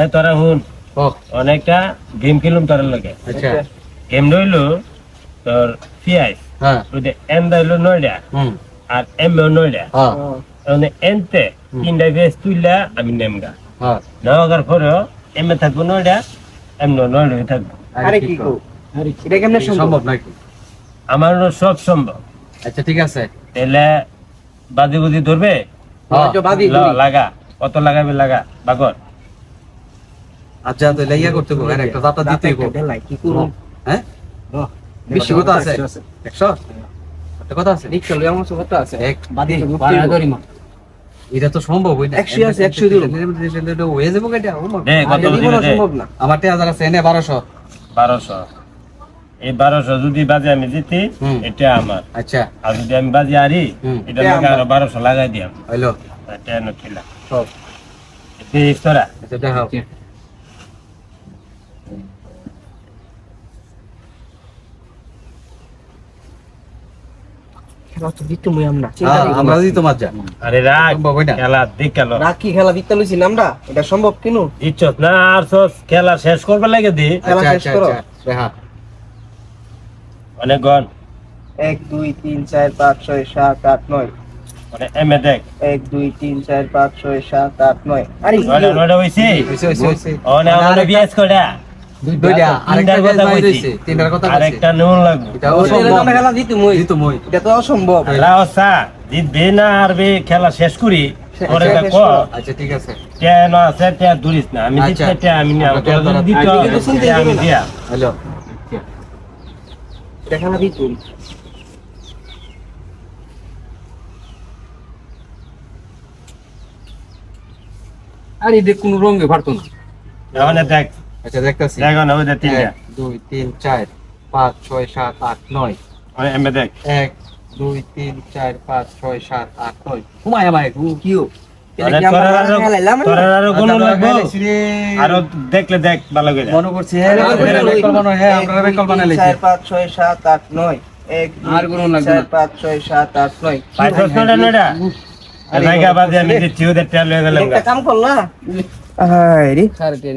এ তোরা হুন অনেকটা গেম খেলুম তোর লগে। আচ্ছা। গেম রইল তোর হ্যাঁ। ওইটা এন নয়ডা। আর এম নয়ডা। হ্যাঁ মানে এনতে তিনটা তুইলা আমি নেমগা। হ্যাঁ নেওয়ার পরেও এম এ থাকব নয়ডা এম নয়ডা থাকব। আরে কি কো এটা কেমনে সম্ভব নাকি? আমার সব সম্ভব আচ্ছা ঠিক আছে। তাহলে বাদি বুদি ধরবে হ্যাঁ। তো বাদি ল, লাগা। কত লাগাবে লাগা? বাগর আচ্ছা তো লাইয়া করতে গো আর একটা দাতা দিতে গো কি করব? হ্যাঁ? বেশি কথা আছে। একশো একটা কথা আছে? লই আমার কত আছে। এক বাদি মা এটা তো সম্ভব হই না একশো আছে, একশো দিলাম। এটা হয়ে যাব এটা ও মা। দে কত সম্ভব না। আমার তে হাজার আছে এনে বারোশো। বারোশো। এই বারোশো যদি বাজে আমি জিতি। এটা আমার। আচ্ছা। আর যদি আমি বাজে হারি। এটা আমার। আরও বারোশো লাগাই দিয়াম। হইল। এটা নথিলা সব। তোরা খেলা তো দিতে মুই আমরা। আমরা দিই তোমার যা আরে না। খেলা দেখ গেল রাখি খেলা দিতে লইছি আমরা এটা সম্ভব কিনু? ইচ্ছত না আর সস খেলা শেষ করবার লাগে দি। খেলা আচ্ছা শেষ আচ্ছা করো। আচ্ছা অনেক গন। এক দুই তিন চার পাঁচ ছয় সাত আট নয়। মানে এম এ দেখ। এক দুই তিন চার পাঁচ ছয় সাত আট নয়। আরে নয়টা নয়টা হইছে? হইছে হইছে হইছে। বিয়াস কইরা দুইটা আরেকটা কথা বেজ বাই কইছি। রইছে। তিনটার কথা কইছে। আরেকটা নেউন লাগবে। এটাও ওটা খেলা দিতে মুই। দিত মই। এটা তো অসম্ভব। রাওসা জিতবে না আরবে খেলা শেষ করি পরে শেষ আচ্ছা ঠিক আছে। কেন আছে তে দূরিস না। আমি আচ্ছা। দিতে আমি আমি দিয়া। হ্যালো। আরে দেখ কোন রঙে পারতো না। দেখ। আচ্ছা দেখতাছি। দেখো না ওই যে তিনটা। এক দুই তিন চার পাঁচ ছয় সাত আট নয়। ওই এমে দেখ। এক দুই তিন চার পাঁচ ছয় সাত আট নয়। ঘুমায় আমায় কিও মানে? আরও আরও দেখলে দেখ ভালো করে। মনে করছি হ্যাঁ হ্যাঁ চার পাঁচ ছয় সাত আট নয়। এক আর কোনো লাগবে চার পাঁচ ছয় সাত আট নয়। পাঁচ নয়টা নয়টা আমি দিচ্ছি ওদের হয়ে কাম রে। সাড়ে টেন